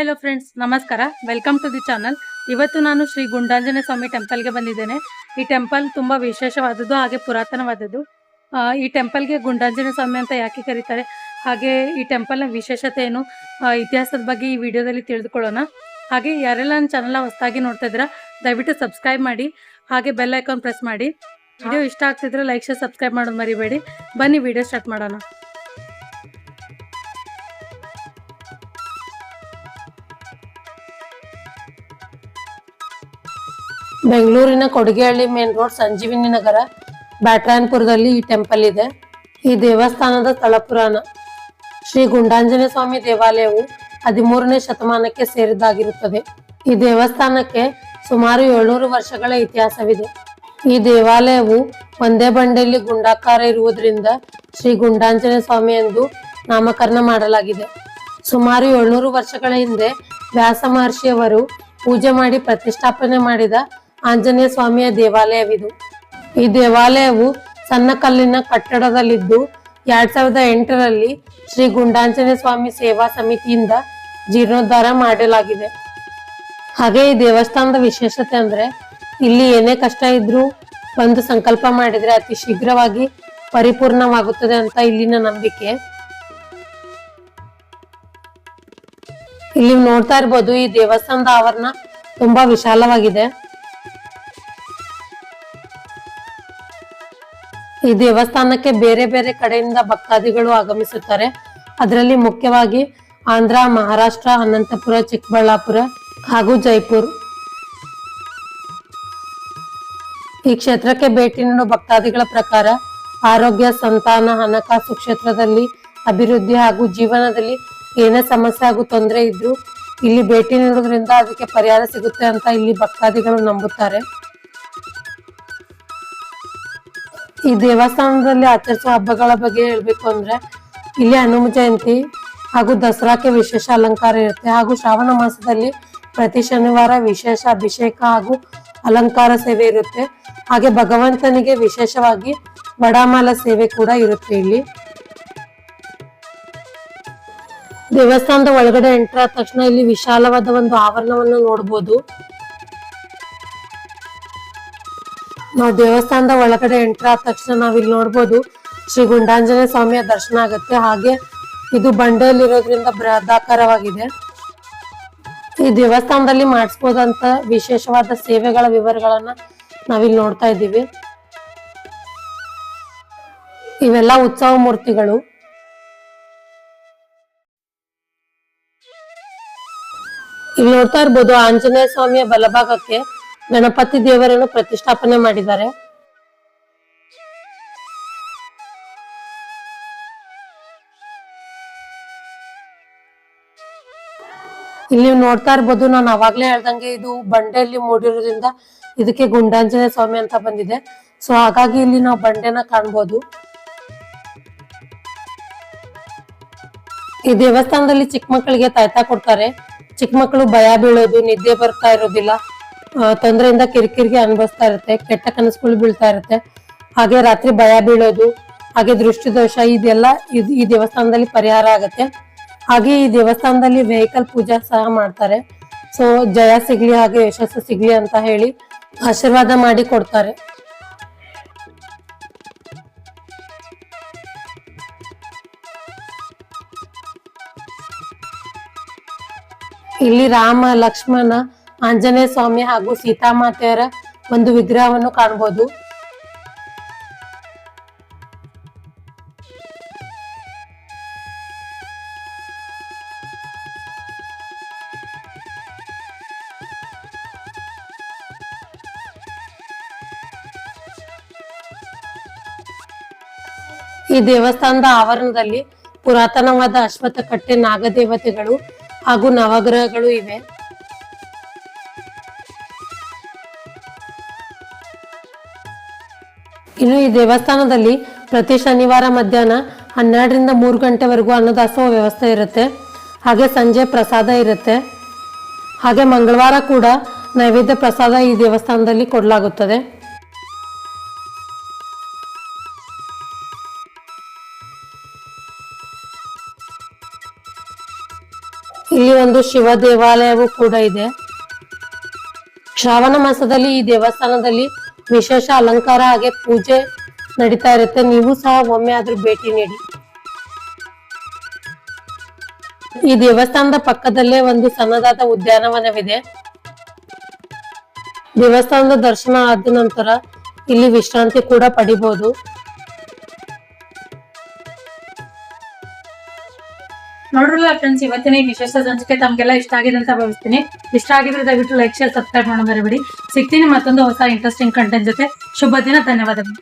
Hello friends ನಮಸ್ಕಾರ. Welcome to the channel ಇವತ್ತು ನಾನು ಶ್ರೀ ಗುಂಡಾಂಜನೇಯ ಸ್ವಾಮಿ ಟೆಂಪಲ್ಗೆ ಬಂದಿದ್ದೇನೆ. ಈ ಟೆಂಪಲ್ ತುಂಬ ವಿಶೇಷವಾದದ್ದು ಹಾಗೆ ಪುರಾತನವಾದದ್ದು. ಈ ಟೆಂಪಲ್ಗೆ ಗುಂಡಾಂಜನೇಯ ಸ್ವಾಮಿ ಅಂತ ಯಾಕೆ ಕರೀತಾರೆ? ಹಾಗೆ ಈ ಟೆಂಪಲ್ನ ವಿಶೇಷತೆ ಏನು? ಇತಿಹಾಸದ ಬಗ್ಗೆ ಈ ವಿಡಿಯೋದಲ್ಲಿ ತಿಳಿದುಕೊಳ್ಳೋಣ. ಹಾಗೆ ಯಾರೆಲ್ಲ ನನ್ನ ಚಾನಲ್ನ ಹೊಸದಾಗಿ ನೋಡ್ತಾ ಇದ್ದೀರಾ ದಯವಿಟ್ಟು ಸಬ್ಸ್ಕ್ರೈಬ್ ಮಾಡಿ ಹಾಗೆ ಬೆಲ್ ಐಕಾನ್ ಪ್ರೆಸ್ ಮಾಡಿ. ವಿಡಿಯೋ ಇಷ್ಟ ಆಗ್ತಿದ್ರೆ ಲೈಕ್ ಶೇರ್ ಸಬ್ಸ್ಕ್ರೈಬ್ ಮಾಡೋದು ಮರಿಬೇಡಿ. ಬನ್ನಿ ವಿಡಿಯೋ ಸ್ಟಾರ್ಟ್ ಮಾಡೋಣ. ಬೆಂಗಳೂರಿನ ಕೊಡಿಗೆಹಳ್ಳಿ ಮೇನ್ ರೋಡ್ ಸಂಜೀವಿನಿ ನಗರ ಬ್ಯಾಟ್ರಾಯನ್ಪುರದಲ್ಲಿ ಈ ಟೆಂಪಲ್ ಇದೆ. ಈ ದೇವಸ್ಥಾನದ ಸ್ಥಳ ಪುರಾಣ. ಶ್ರೀ ಗುಂಡಾಂಜನೇಯ ಸ್ವಾಮಿ ದೇವಾಲಯವು ಹದಿಮೂರನೇ ಶತಮಾನಕ್ಕೆ ಸೇರಿದ್ದಾಗಿರುತ್ತದೆ. ಈ ದೇವಸ್ಥಾನಕ್ಕೆ ಸುಮಾರು ಏಳ್ನೂರು ವರ್ಷಗಳ ಇತಿಹಾಸವಿದೆ. ಈ ದೇವಾಲಯವು ಒಂದೇ ಬಂಡೆಯಲ್ಲಿ ಗುಂಡಾಕಾರ ಇರುವುದರಿಂದ ಶ್ರೀ ಗುಂಡಾಂಜನೇಯ ಸ್ವಾಮಿ ಎಂದು ನಾಮಕರಣ ಮಾಡಲಾಗಿದೆ. ಸುಮಾರು ಏಳ್ನೂರು ವರ್ಷಗಳ ಹಿಂದೆ ವ್ಯಾಸ ಮಹರ್ಷಿಯವರು ಪೂಜೆ ಮಾಡಿ ಪ್ರತಿಷ್ಠಾಪನೆ ಮಾಡಿದ ಆಂಜನೇಯ ಸ್ವಾಮಿಯ ದೇವಾಲಯವಿದು. ಈ ದೇವಾಲಯವು ಸಣ್ಣ ಕಲ್ಲಿನ ಕಟ್ಟಡದಲ್ಲಿದ್ದು, ಎರಡ್ ಸಾವಿರದ ಎಂಟರಲ್ಲಿ ಶ್ರೀ ಗುಂಡಾಂಜನೇಯ ಸ್ವಾಮಿ ಸೇವಾ ಸಮಿತಿಯಿಂದ ಜೀರ್ಣೋದ್ಧಾರ ಮಾಡಲಾಗಿದೆ. ಹಾಗೆ ಈ ದೇವಸ್ಥಾನದ ವಿಶೇಷತೆ ಅಂದ್ರೆ, ಇಲ್ಲಿ ಏನೇ ಕಷ್ಟ ಇದ್ರೂ ಒಂದು ಸಂಕಲ್ಪ ಮಾಡಿದ್ರೆ ಅತಿ ಶೀಘ್ರವಾಗಿ ಪರಿಪೂರ್ಣವಾಗುತ್ತದೆ ಅಂತ ಇಲ್ಲಿನ ನಂಬಿಕೆ. ಇಲ್ಲಿ ನೋಡ್ತಾ ಇರ್ಬೋದು ಈ ದೇವಸ್ಥಾನದ ಆವರಣ ತುಂಬಾ ವಿಶಾಲವಾಗಿದೆ. ಈ ದೇವಸ್ಥಾನಕ್ಕೆ ಬೇರೆ ಬೇರೆ ಕಡೆಯಿಂದ ಭಕ್ತಾದಿಗಳು ಆಗಮಿಸುತ್ತಾರೆ. ಅದರಲ್ಲಿ ಮುಖ್ಯವಾಗಿ ಆಂಧ್ರ, ಮಹಾರಾಷ್ಟ್ರ, ಅನಂತಪುರ, ಚಿಕ್ಕಬಳ್ಳಾಪುರ ಹಾಗೂ ಜೈಪುರ್. ಈ ಕ್ಷೇತ್ರಕ್ಕೆ ಭೇಟಿ ನೀಡುವ ಭಕ್ತಾದಿಗಳ ಪ್ರಕಾರ ಆರೋಗ್ಯ, ಸಂತಾನ, ಹಣಕಾಸು ಕ್ಷೇತ್ರದಲ್ಲಿ ಅಭಿವೃದ್ಧಿ ಹಾಗೂ ಜೀವನದಲ್ಲಿ ಏನೇ ಸಮಸ್ಯೆ ಹಾಗೂ ತೊಂದರೆ ಇದ್ರೂ ಇಲ್ಲಿ ಭೇಟಿ ನೀಡೋದ್ರಿಂದ ಅದಕ್ಕೆ ಪರಿಹಾರ ಸಿಗುತ್ತೆ ಅಂತ ಇಲ್ಲಿ ಭಕ್ತಾದಿಗಳು ನಂಬುತ್ತಾರೆ. ಈ ದೇವಸ್ಥಾನದಲ್ಲಿ ಆಚರಿಸುವ ಹಬ್ಬಗಳ ಬಗ್ಗೆ ಹೇಳಬೇಕು ಅಂದ್ರೆ ಇಲ್ಲಿ ಹನುಮ ಜಯಂತಿ ಹಾಗೂ ದಸರಾಕ್ಕೆ ವಿಶೇಷ ಅಲಂಕಾರ ಇರುತ್ತೆ. ಹಾಗೂ ಶ್ರಾವಣ ಮಾಸದಲ್ಲಿ ಪ್ರತಿ ಶನಿವಾರ ವಿಶೇಷ ಅಭಿಷೇಕ ಹಾಗೂ ಅಲಂಕಾರ ಸೇವೆ ಇರುತ್ತೆ. ಹಾಗೆ ಭಗವಂತನಿಗೆ ವಿಶೇಷವಾಗಿ ವಡಾಮಾಲ ಸೇವೆ ಕೂಡ ಇರುತ್ತೆ ಇಲ್ಲಿ. ದೇವಸ್ಥಾನದ ಒಳಗಡೆ ಎಂಟ್ರಾದ ತಕ್ಷಣ ಇಲ್ಲಿ ವಿಶಾಲವಾದ ಒಂದು ಆವರಣವನ್ನು ನೋಡಬಹುದು ನಾವು ದೇವಸ್ಥಾನದ ಒಳಗಡೆ ಎಂಟರ್ ಆದ ತಕ್ಷಣ ನಾವ್ ಇಲ್ಲಿ ನೋಡ್ಬೋದು ಶ್ರೀ ಗುಂಡಾಂಜನೇಯ ಸ್ವಾಮಿಯ ದರ್ಶನ ಆಗುತ್ತೆ. ಹಾಗೆ ಇದು ಬಂಡೆಯಲ್ಲಿರೋದ್ರಿಂದ ಬೃಹದಾಕಾರವಾಗಿದೆ. ಈ ದೇವಸ್ಥಾನದಲ್ಲಿ ಮಾಡಿಸ್ಬೋದಂತ ವಿಶೇಷವಾದ ಸೇವೆಗಳ ವಿವರಗಳನ್ನ ನಾವಿಲ್ಲಿ ನೋಡ್ತಾ ಇದ್ದೀವಿ. ಇವೆಲ್ಲ ಉತ್ಸವ ಮೂರ್ತಿಗಳು. ಇಲ್ಲಿ ನೋಡ್ತಾ ಇರ್ಬೋದು ಆಂಜನೇಯ ಸ್ವಾಮಿಯ ಬಲಭಾಗಕ್ಕೆ ಗಣಪತಿ ದೇವರನ್ನು ಪ್ರತಿಷ್ಠಾಪನೆ ಮಾಡಿದ್ದಾರೆ. ಇಲ್ಲಿ ನೀವು ನೋಡ್ತಾ ಇರ್ಬೋದು, ನಾನು ಅವಾಗ್ಲೇ ಹೇಳ್ದಂಗೆ ಇದು ಬಂಡೆಯಲ್ಲಿ ಮೂಡಿರೋದ್ರಿಂದ ಇದಕ್ಕೆ ಗುಂಡಾಂಜನೇಯ ಸ್ವಾಮಿ ಅಂತ ಬಂದಿದೆ. ಸೊ ಹಾಗಾಗಿ ಇಲ್ಲಿ ನಾವು ಬಂಡೆನ ಕಾಣ್ಬೋದು. ಈ ದೇವಸ್ಥಾನದಲ್ಲಿ ಚಿಕ್ಕ ಮಕ್ಕಳಿಗೆ ತಾಯ್ತಾ ಕೊಡ್ತಾರೆ. ಚಿಕ್ಕ ಮಕ್ಕಳು ಭಯ ಬೀಳೋದು, ನಿದ್ದೆ ಬರ್ತಾ ಇರೋದಿಲ್ಲ. ತೊಂದರೆಯಿಂದ ಕಿರಿಕಿರಿಗೆ ಅನುಭವಿಸ್ತಾ ಇರುತ್ತೆ, ಕೆಟ್ಟ ಕನಸುಗಳು ಬೀಳ್ತಾ ಇರುತ್ತೆ. ಹಾಗೆ ರಾತ್ರಿ ಭಯ ಬೀಳೋದು, ಹಾಗೆ ದೃಷ್ಟಿದೋಷ, ಇದೆಲ್ಲ ಇದ್- ಈ ದೇವಸ್ಥಾನದಲ್ಲಿ ಪರಿಹಾರ ಆಗುತ್ತೆ. ಹಾಗೆ ಈ ದೇವಸ್ಥಾನದಲ್ಲಿ ವೆಹಿಕಲ್ ಪೂಜಾ ಸಹ ಮಾಡ್ತಾರೆ. ಸೊ ಜಯ ಸಿಗ್ಲಿ ಹಾಗೆ ಯಶಸ್ಸು ಸಿಗ್ಲಿ ಅಂತ ಹೇಳಿ ಆಶೀರ್ವಾದ ಮಾಡಿ ಕೊಡ್ತಾರೆ. ಇಲ್ಲಿ ರಾಮ, ಲಕ್ಷ್ಮಣ ಆಂಜನೇಯ ಸ್ವಾಮಿ ಹಾಗೂ ಸೀತಾಮಾತೆಯರ ಒಂದು ವಿಗ್ರಹವನ್ನು ಕಾಣಬಹುದು. ಈ ದೇವಸ್ಥಾನದ ಆವರಣದಲ್ಲಿ ಪುರಾತನವಾದ ಅಶ್ವತ್ಥ ಕಟ್ಟೆ ನಾಗದೇವತೆಗಳು ಹಾಗೂ ನವಗ್ರಹಗಳು ಇವೆ. ಇನ್ನು ಈ ದೇವಸ್ಥಾನದಲ್ಲಿ ಪ್ರತಿ ಶನಿವಾರ ಮಧ್ಯಾಹ್ನ ಹನ್ನೆರಡರಿಂದ ಮೂರು ಗಂಟೆವರೆಗೂ ಅನ್ನದಾಸೋಹ ವ್ಯವಸ್ಥೆ ಇರುತ್ತೆ. ಹಾಗೆ ಸಂಜೆ ಪ್ರಸಾದ ಇರುತ್ತೆ. ಹಾಗೆ ಮಂಗಳವಾರ ಕೂಡ ನೈವೇದ್ಯ ಪ್ರಸಾದ ಈ ದೇವಸ್ಥಾನದಲ್ಲಿ ಕೊಡಲಾಗುತ್ತದೆ. ಇಲ್ಲಿ ಒಂದು ಶಿವ ದೇವಾಲಯವೂ ಕೂಡ ಇದೆ. ಶ್ರಾವಣ ಮಾಸದಲ್ಲಿ ಈ ದೇವಸ್ಥಾನದಲ್ಲಿ ವಿಶೇಷ ಅಲಂಕಾರ ಹಾಗೆ ಪೂಜೆ ನಡೀತಾ ಇರುತ್ತೆ. ನೀವು ಸಹ ಒಮ್ಮೆ ಆದ್ರೂ ಭೇಟಿ ನೀಡಿ. ಈ ದೇವಸ್ಥಾನದ ಪಕ್ಕದಲ್ಲೇ ಒಂದು ಸಣ್ಣದಾದ ಉದ್ಯಾನವನವಿದೆ. ದೇವಸ್ಥಾನದ ದರ್ಶನ ಆದ ನಂತರ ಇಲ್ಲಿ ವಿಶ್ರಾಂತಿ ಕೂಡ ಪಡಿಬಹುದು ನೋಡ್ರಲ್ಲ ಫ್ರೆಂಡ್ಸ್ ಇವತ್ತಿನ ಈ ವಿಶೇಷ ಸಂಚಿಕೆ ತಮಗೆಲ್ಲ ಇಷ್ಟ ಆಗಿದೆ ಅಂತ ಭಾವಿಸ್ತೀನಿ. ಇಷ್ಟ ಆಗಿದ್ರೆ ದಯವಿಟ್ಟು ಲೈಕ್ ಶೇರ್ ಸಬ್ಸ್ಕ್ರೈಬ್ ಮಾಡೋದು ಬರಬೇಡಿ ಸಿಗ್ತೀನಿ ಮತ್ತೊಂದು ಹೊಸ ಇಂಟ್ರೆಸ್ಟಿಂಗ್ ಕಂಟೆಂಟ್ ಜೊತೆ. ಶುಭ ದಿನ, ಧನ್ಯವಾದಗಳು.